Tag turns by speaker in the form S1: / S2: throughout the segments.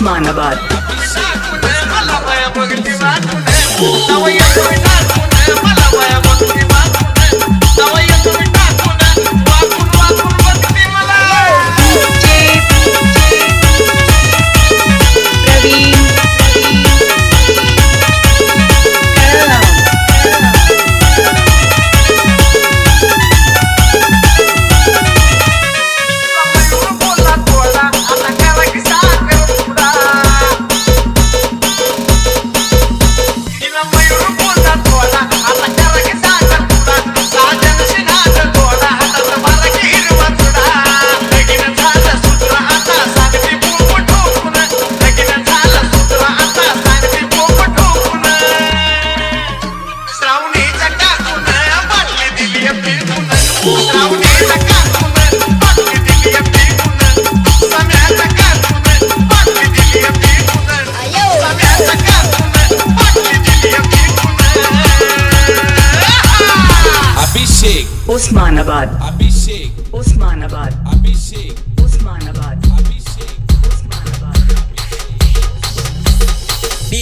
S1: My Osmanabad.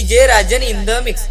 S2: DJ Rajan in the mix.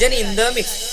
S2: religion in the mix.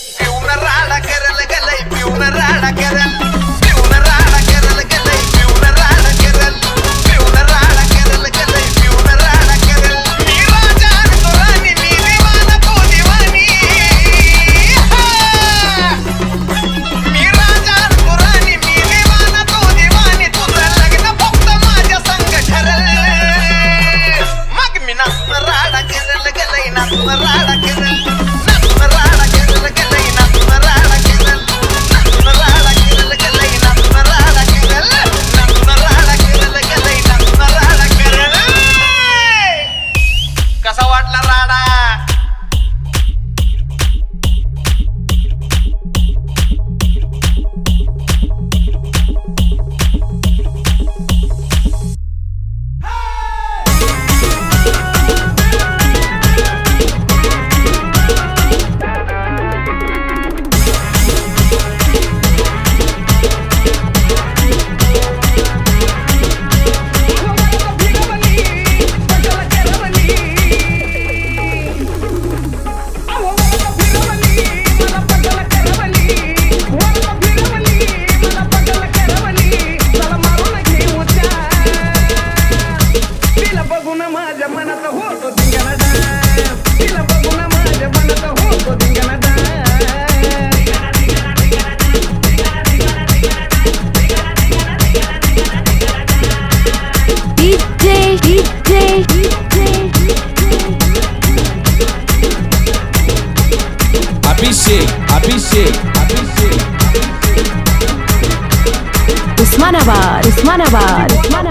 S3: Manabad.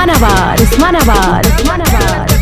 S3: Mana baris, mana baris,
S1: Manabar.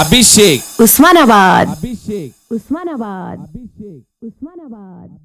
S4: Abhishek.
S3: Osmanabad.
S4: Abhishek.
S3: Osmanabad.
S4: Abhishek
S3: Osmanabad.